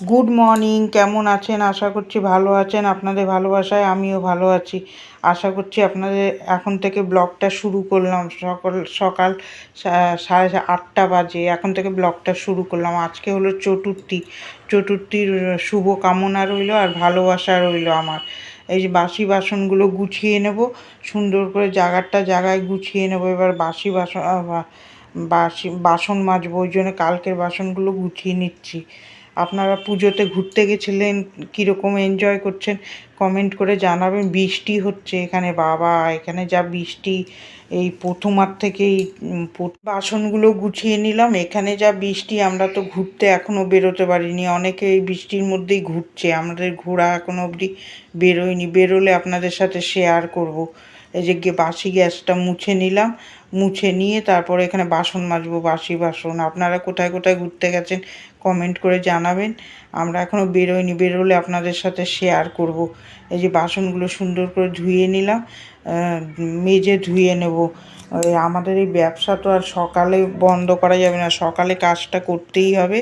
Good morning কেমন আছেন? আশা করছি ভালো আছেন। আপনাদের ভালোবাসায় আমিও ভালো আছি। আশা করছি আপনাদের এখন থেকে ব্লগটা শুরু করলাম। সকাল সকাল সাড়ে আটটা বাজে। এখন থেকে ব্লগটা শুরু করলাম। আজকে হলো চতুর্থী। চতুর্থীর শুভ কামনা রইল আর ভালোবাসা রইল আমার। এই যে বাসি বাসনগুলো গুছিয়ে নেব। সুন্দর করে জায়গাটা জায়গায় গুছিয়ে নেব। এবার বাসি বাসন বাসি, বাসন মাজবো। ওই জন্য কালকের বাসনগুলো গুছিয়ে নিচ্ছি। আপনারা পুজোতে ঘুরতে গেছিলেন, কীরকম এনজয় করছেন কমেন্ট করে জানাবেন। বৃষ্টি হচ্ছে এখানে, বাবা, এখানে যা বৃষ্টি, এই প্রথমার থেকেই বাসনগুলো গুছিয়ে নিলাম, এখানে যা বৃষ্টি, আমরা তো ঘুরতে এখনও বেরোতে পারিনি। অনেকে এই বৃষ্টির মধ্যেই ঘুরছে, আমাদের ঘোরা এখনও অবধি বেরোয়নি। বেরোলে আপনাদের সাথে শেয়ার করব। এই যে বাসি গ্যাসটা মুছে নিলাম, মুছে নিয়ে তারপরে এখানে বাসন মাজবো, বাসি বাসন। আপনারা কোথায় কোথায় ঘুরতে গেছেন কমেন্ট করে জানাবেন। আমরা এখনও বেরোয়নি বেরোলে আপনাদের সাথে শেয়ার করব। এই যে বাসনগুলো সুন্দর করে ধুয়ে নিলাম মেজে ধুয়ে নেব। আমাদের এই ব্যবসা তো আর সকালে বন্ধ করা যাবে না, সকালে কাজটা করতেই হবে।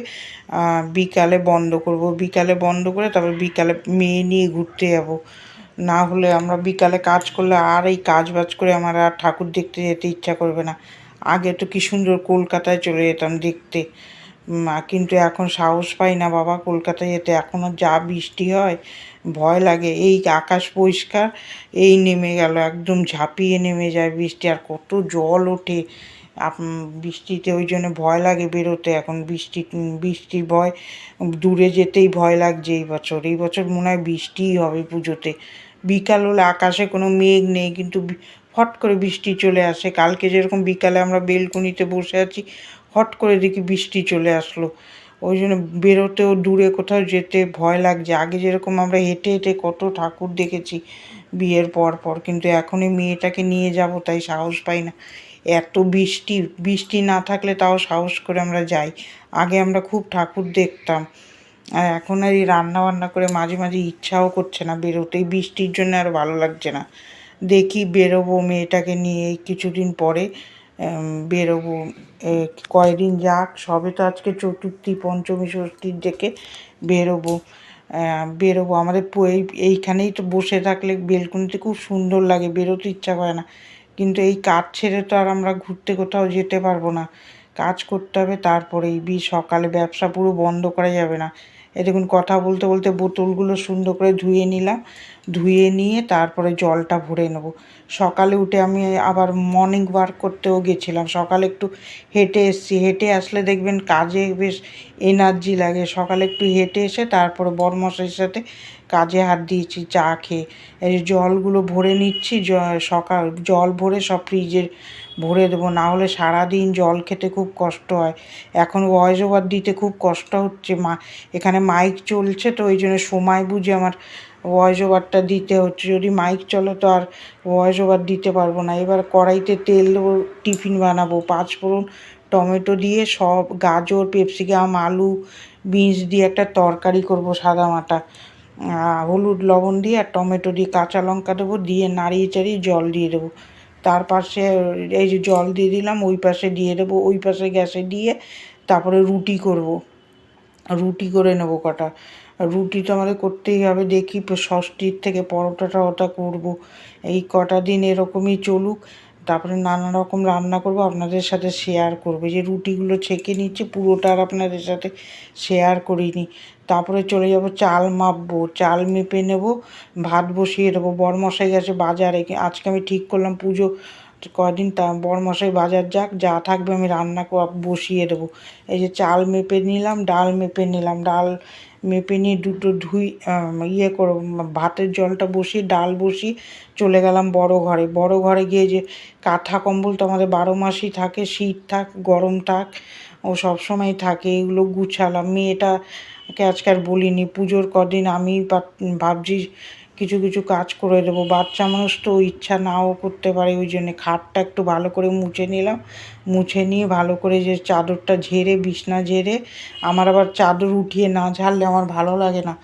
বিকালে বন্ধ করব। বিকালে বন্ধ করে তারপর বিকালে মেয়ে নিয়ে ঘুরতে যাব। না হলে আমরা বিকালে কাজ করলে আর এই কাজ বাজ করে আমার আর ঠাকুর দেখতে যেতে ইচ্ছা করবে না। আগে তো কি সুন্দর কলকাতায় চলে যেতাম দেখতে। কিন্তু এখন সাহস পাই না বাবা, কলকাতায় যেতে। এখনও যা বৃষ্টি হয়, ভয় লাগে। এই আকাশ পরিষ্কার, এই নেমে গেল, একদম ঝাঁপিয়ে নেমে যায় বৃষ্টি। আর কত জল ওঠে। বৃষ্টিতে ওই জন্য ভয় লাগে বেরোতে। এখন বৃষ্টি বৃষ্টির ভয়, দূরে যেতেই ভয় লাগছে এই বছর। এই বছর মনে হয় বৃষ্টিই হবে পুজোতে। বিকাল হলে আকাশে কোনো মেঘ নেই, কিন্তু ফট করে বৃষ্টি চলে আসে। কালকে যেরকম বিকালে আমরা বেলকুনিতে বসে আছি, হট করে দেখি বৃষ্টি চলে আসলো। ওই জন্য বেরোতেও দূরে কোথাও যেতে ভয় লাগছে। আগে যেরকম আমরা হেঁটে হেঁটে কত ঠাকুর দেখেছি বিয়ের পর পর, কিন্তু এখন এই মেয়েটাকে নিয়ে যাব তাই সাহস পাই না। এত বৃষ্টি বৃষ্টি না থাকলে তাও সাহস করে আমরা যাই। আগে আমরা খুব ঠাকুর দেখতাম। আর এখন আর এই রান্না বান্না করে মাঝে মাঝে ইচ্ছাও করছে না বেরোতে বৃষ্টির জন্য আর ভালো লাগছে না। দেখি বেরোবো মেয়েটাকে নিয়ে কিছুদিন পরে বেরোবো কয়দিন যাক, সবে তো আজকে চতুর্থী, পঞ্চমী, ষষ্ঠীর দিকে বেরোবো। বেরোবো, আমাদের এই, এইখানেই তো বসে থাকলে বেলকুনিতে খুব সুন্দর লাগে, বেরোতে ইচ্ছা করে না। কিন্তু এই কাজ ছেড়ে তো আর আমরা ঘুরতে কোথাও যেতে পারব না। কাজ করতে হবে তারপরেই বি, সকালে ব্যবসা পুরো বন্ধ করা যাবে না। এ দেখুন, কথা বলতে বলতে বোতলগুলো সুন্দর করে ধুয়ে নিলাম। ধুয়ে নিয়ে তারপরে জলটা ভরে নেব। সকালে উঠে আমি আবার মর্নিং ওয়ার্ক করতেও গেছিলাম। সকালে একটু হেঁটে এসেছি। হেঁটে আসলে দেখবেন কাজে বেশ এনার্জি লাগে। সকালে একটু হেঁটে এসে তারপরে বরমশাইয়ের সাথে কাজে হাত দিয়েছি, চা খেয়ে। এই জলগুলো ভরে নিচ্ছি সকাল, জল ভরে সব ফ্রিজে ভরে দেবো। না হলে সারাদিন জল খেতে খুব কষ্ট হয়। এখন ভয়েস ওভার দিতে খুব কষ্ট হচ্ছে মা। এখানে মাইক চলছে তো ওই জন্য সময় বুঝে আমার ভয়েস ওভারটা দিতে হচ্ছে। যদি মাইক চলে তো আর ভয়েস ওভার দিতে পারব না। এবার কড়াইতে তেল দেবো, টিফিন বানাবো পাঁচ ফোড়ন টমেটো দিয়ে সব, গাজর পেপসিকাম আলু বিনস দিয়ে একটা তরকারি করব সাদা মাটা। হলুদ লবণ দিয়ে আর টমেটো দিয়ে কাঁচা লঙ্কা দেবো, দিয়ে নাড়িয়ে চাড়িয়ে জল দিয়ে দেবো। তার পাশে এই যে জল দিয়ে দিলাম, ওই পাশে দিয়ে দেবো, ওই পাশে গ্যাসে দিয়ে তারপরে রুটি করব। রুটি করে নেব কটা। রুটি তো আমাদের করতেই হবে, দেখি ষষ্ঠীর থেকে পরোটা টরোটা করব। এই কটা দিন এরকমই চলুক। তারপরে নানা রকম রান্না করব, আপনাদের সাথে শেয়ার করব। যে রুটিগুলো ছেঁকে নিচ্ছে, পুরোটা আর আপনাদের সাথে শেয়ার করিনি। তারপরে চলে যাব, চাল মাপবো। চাল মেপে নেব, ভাত বসিয়ে দেবো। বরমশাই গেছে বাজারে, আজকে আমি ঠিক করলাম পুজো। কদিন তা বরমশাই বাজার যাক, যা থাকবে আমি রান্না বসিয়ে দেবো। এই যে চাল মেপে নিলাম, ডাল মেপে নিলাম। ডাল মেপে নিয়ে দুটো ধুই ইয়ে করো ভাতের জলটা বসিয়ে, ডাল বসিয়ে চলে গেলাম বড় ঘরে। বড় ঘরে গিয়ে যে কাঁথা কম্বল তো আমাদের বারো মাসই থাকে, শীত থাক, গরম থাক, ও সব সময় থাকে, এগুলো গুছালাম। মেয়েটাকে আজকে আর বলিনি, পুজোর কদিন আমি ভাবছি কিছু কিছু কাজ করে দেবো। বাচ্চা মানুষ তো ইচ্ছা নাও করতে পারে, ওই জন্যে খাটটা একটু ভালো করে মুছে নিলাম। মুছে নিয়ে ভালো করে যে চাদরটা ঝেড়ে, বিছনা ঝেড়ে, আমার আবার চাদর উঠিয়ে না ঝাড়লে আমার ভালো লাগে না।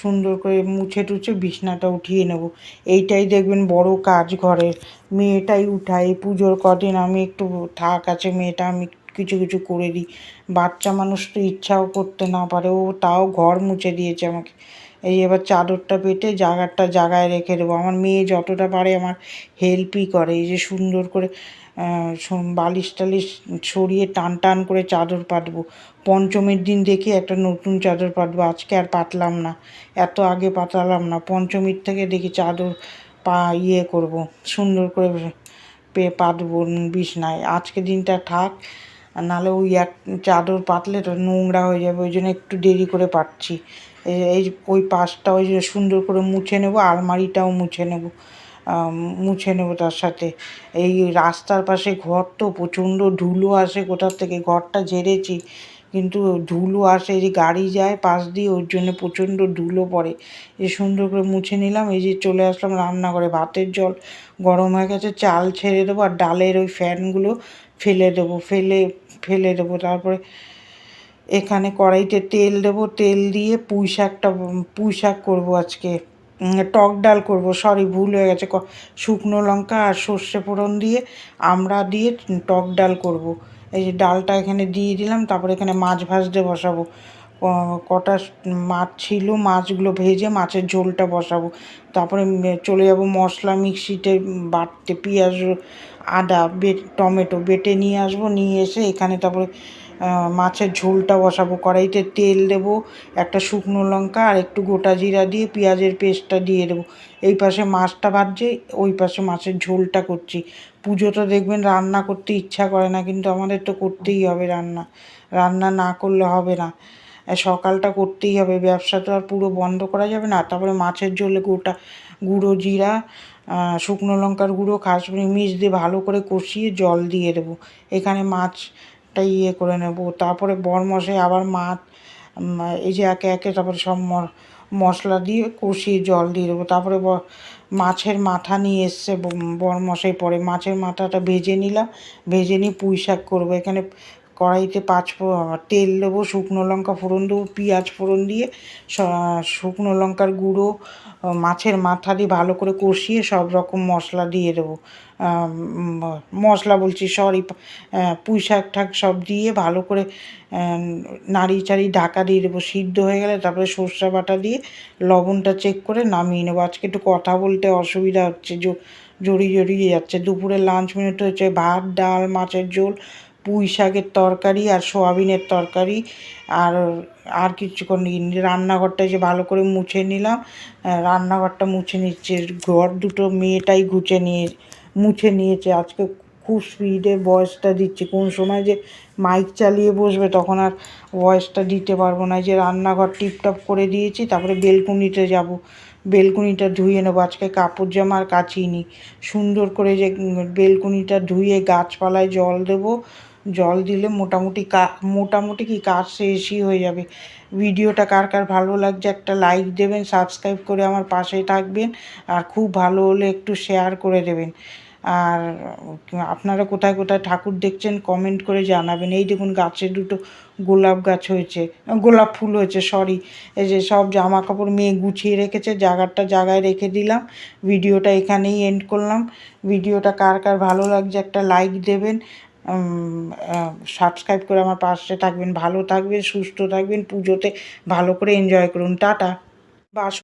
সুন্দর করে মুছে টুছে বিছনাটা উঠিয়ে নেব। এইটাই দেখবেন বড় কাজ ঘরের মেয়েটাই উঠাই পুজোর কদিন আমি একটু থাক আছে, মেয়েটা আমি কিছু কিছু করে দিই। বাচ্চা মানুষ তো ইচ্ছাও করতে না পারে, ও তাও ঘর মুছে দিয়েছে আমাকে। এই এবার চাদরটা পেটে জাগারটা জাগায় রেখে দেবো। আমার মেয়ে যতটা পারে আমার হেল্পই করে। এই যে সুন্দর করে বালিশ টালিশ ছড়িয়ে টান টান করে চাদর পাতবো। পঞ্চমীর দিন দেখি একটা নতুন চাদর পাতবো। আজকে আর পাতলাম না। এত আগে পাতালাম না। পঞ্চমীর থেকে দেখি চাদর পা ইয়ে করব। সুন্দর করে পে, পাতবো বিছনায়। আজকে দিনটা থাক। নাহলে ওই এক চাদর পাতলে তো নোংরা হয়ে যাবে, ওই জন্য একটু দেরি করে পাচ্ছি এই ওই পাশটা ওই জন্য সুন্দর করে মুছে নেব, আলমারিটাও মুছে নেব মুছে নেব তার সাথে। এই রাস্তার পাশে ঘর তো প্রচণ্ড ধুলো আসে কোথার থেকে, ঘরটা ঝেড়েছি, কিন্তু ধুলো আসে যে গাড়ি যায় পাশ দিয়ে, ওর জন্য প্রচণ্ড ধুলো পড়ে। এই সুন্দর করে মুছে নিলাম, এই যে চলে আসলাম রান্নাঘরে, ভাতের জল গরম হয়ে গেছে, চাল ছেড়ে দেবো আর ডালের ওই ফ্যানগুলো ফেলে দেবো, ফেলে ফেলে দেবো। তারপরে এখানে কড়াইতে তেল দেবো, তেল দিয়ে পুঁই শাকটা পুঁই শাক করব আজকে। টক ডাল করব, সরি, ভুল হয়ে গেছে। শুকনো লঙ্কা আর সর্ষে ফোড়ন দিয়ে আমরা দিয়ে টক ডাল করব। এই যে ডালটা এখানে দিয়ে দিলাম, তারপরে এখানে মাছ ভাজতে বসাবো। কটা মাছ ছিল, মাছগুলো ভেজে মাছের ঝোলটা বসাবো। তারপরে চলে যাব মশলা মিক্সিতে বাটতে পেঁয়াজ, আদা, বে টমেটো বেটে নিয়ে আসব, নিয়ে এসে এখানে তারপরে মাছের ঝোলটা বসাবো। কড়াইতে তেল দেবো, একটা শুকনো লঙ্কা আর একটু গোটা জিরা দিয়ে পেঁয়াজের পেস্টটা দিয়ে দেবো। এই পাশে মাছটা ভাজছে, ওই পাশে মাছের ঝোলটা করছি। পুজোটা দেখবেন রান্না করতে ইচ্ছা করে না, কিন্তু আমাদের তো করতেই হবে রান্না। রান্না না করলে হবে না। সকালটা করতেই হবে। ব্যবসা তো আর পুরো বন্ধ করা যাবে না। তারপরে মাছের ঝোলে, গোটা গুঁড়ো জিরা শুকনো লঙ্কার গুঁড়ো, কাশ্মীরি মিশ দিয়ে ভালো করে কষিয়ে জল দিয়ে দেবো। এখানে মাছটা ইয়ে করে নেব। তারপরে বরমশাই আবার মাছ এই যে একে একে তারপরে সব মশলা দিয়ে কষিয়ে জল দিয়ে দেবো। তারপরে মাছের মাথা নিয়ে এসছে বরমশাই পরে। মাছের মাথাটা ভেজে নিলাম। ভেজে নিয়ে পুঁই শাক করব। এখানে কড়াইতে পাঁচ তেল দেবো, শুকনো লঙ্কা ফোড়ন দেবো, পেঁয়াজ ফোড়ন দিয়ে শুকনো লঙ্কার গুঁড়ো মাছের মাথা দিয়ে ভালো করে কষিয়ে সব রকম মশলা দিয়ে দেবো। মশলা বলছি সরি পুঁই শাক ঠাক সব দিয়ে ভালো করে নাড়ি চাড়ি ঢাকা দিয়ে দেবো, সিদ্ধ হয়ে গেলে তারপরে সর্ষে বাটা দিয়ে লবণটা চেক করে নামিয়ে নেব। আজকে একটু কথা বলতে অসুবিধা হচ্ছে জড়িয়ে জড়িয়ে যাচ্ছে। দুপুরে লাঞ্চ মিনিট হচ্ছে ভাত, ডাল, মাছের ঝোল পুঁই শাকের তরকারি আর সোয়াবিনের তরকারি আর আর কিছুক্ষণ রান্নাঘরটা যে ভালো করে মুছে নিলাম। রান্নাঘরটা মুছে নিচ্ছে। ঘর দুটো মেয়েটাই গুছে নিয়ে, মুছে নিয়েছে। আজকে খুব স্পিডে ভয়েসটা দিচ্ছে। কোন সময় যে মাইক চালিয়ে বসবে তখন আর ভয়েসটা দিতে পারব না। যে রান্নাঘর টিপটপ করে দিয়েছি, তারপরে বেলকুনিতে যাব। বেলকুনিটা ধুয়ে নেব। আজকে কাপড় জামা আর কাচিনি। সুন্দর করে যে বেলকুনিটা ধুয়ে গাছপালায় জল দেবো। জল দিলে মোটামুটি কা, মোটামুটি কি কাজ শেষই হয়ে যাবে। ভিডিওটা কার কার ভালো লাগছে একটা লাইক দেবেন সাবস্ক্রাইব করে আমার পাশেই থাকবেন আর খুব ভালো হলে একটু শেয়ার করে দেবেন। আর আপনারা কোথায় কোথায় ঠাকুর দেখছেন কমেন্ট করে জানাবেন। এই দেখুন গাছে দুটো গোলাপ গাছ হয়েছে, গোলাপ ফুল হয়েছে সরি এই যে সব জামা কাপড় মেয়ে গুছিয়ে রেখেছে, জায়গাটা জায়গায় রেখে দিলাম। ভিডিওটা এখানেই এন্ড করলাম। ভিডিওটা কার কার ভালো লাগছে একটা লাইক দেবেন সাবস্ক্রাইব করে আমার পাশে থাকবেন, ভালো থাকবেন, সুস্থ থাকবেন, পুজোতে ভালো করে এনজয় করুন, টাটা। বাস